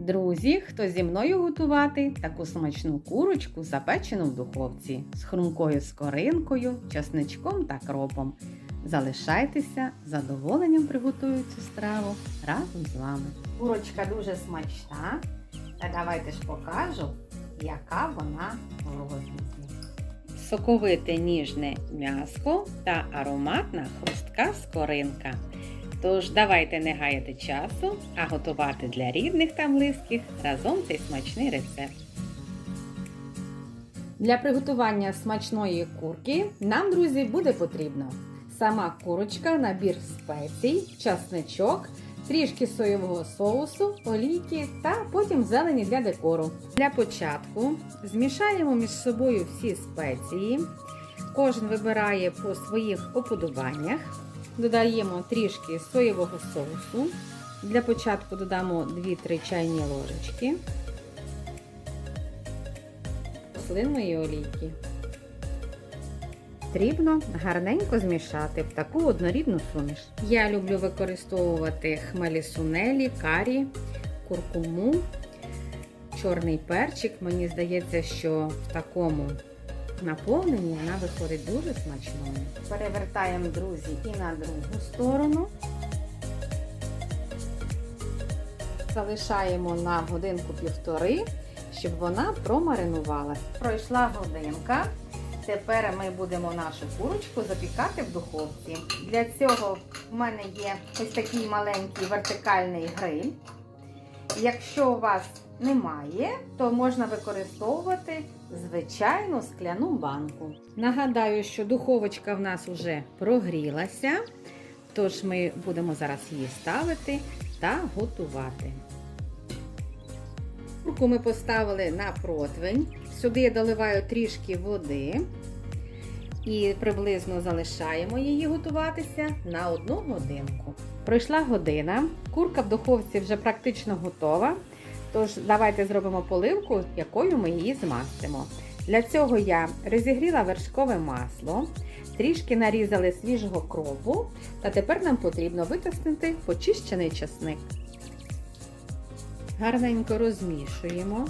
Друзі, хто зі мною готувати таку смачну курочку, запечену в духовці з хрумкою скоринкою, часничком та кропом. Залишайтеся, з задоволенням приготую цю страву разом з вами. Курочка дуже смачна. Та давайте ж покажу, яка вона в розмірі. Соковите ніжне м'ясо та ароматна хрустка скоринка. Тож давайте не гаяти часу, а готувати для рідних та близьких разом цей смачний рецепт. Для приготування смачної курки нам, друзі, буде потрібно сама курочка, набір спецій, часничок, трішки соєвого соусу, олійки та потім зелені для декору. Для початку змішаємо між собою всі спеції. Кожен вибирає по своїх уподобаннях. Додаємо трішки соєвого соусу. Для початку додамо 2-3 чайні ложечки рослинної олійки. Потрібно гарненько змішати в таку однорідну суміш. Я люблю використовувати хмелі сунелі, карі, куркуму, чорний перчик. Мені здається, що в такому наповненні вона виходить дуже смачною. Перевертаємо, друзі, і на другу сторону. Залишаємо на годинку-півтори, щоб вона промаринувалася. Пройшла годинка. Тепер ми будемо нашу курочку запікати в духовці. Для цього в мене є ось такий маленький вертикальний гриль. Якщо у вас немає, то можна використовувати звичайну скляну банку. Нагадаю, що духовочка в нас вже прогрілася, тож ми будемо зараз її ставити та готувати. Курку ми поставили на противень. Сюди я доливаю трішки води і приблизно залишаємо її готуватися на одну годинку. Пройшла година, курка в духовці вже практично готова. Тож, давайте зробимо поливку, якою ми її змастимо. Для цього я розігріла вершкове масло, трішки нарізали свіжого кропу, та тепер нам потрібно витиснути почищений часник. Гарненько розмішуємо.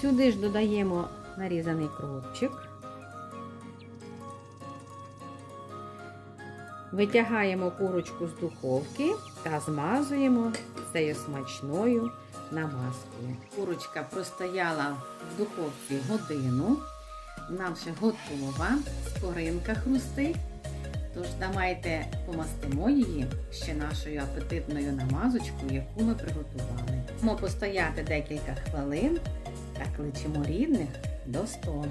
Сюди ж додаємо нарізаний кропчик. Витягаємо курочку з духовки та змазуємо цією смачною намазкою. Курочка простояла в духовці годину. Вона вже готова, скоринка хрустить. Тож давайте помастимо її ще нашою апетитною намазочкою, яку ми приготували. Можемо постояти декілька хвилин та кличемо рідних до столу.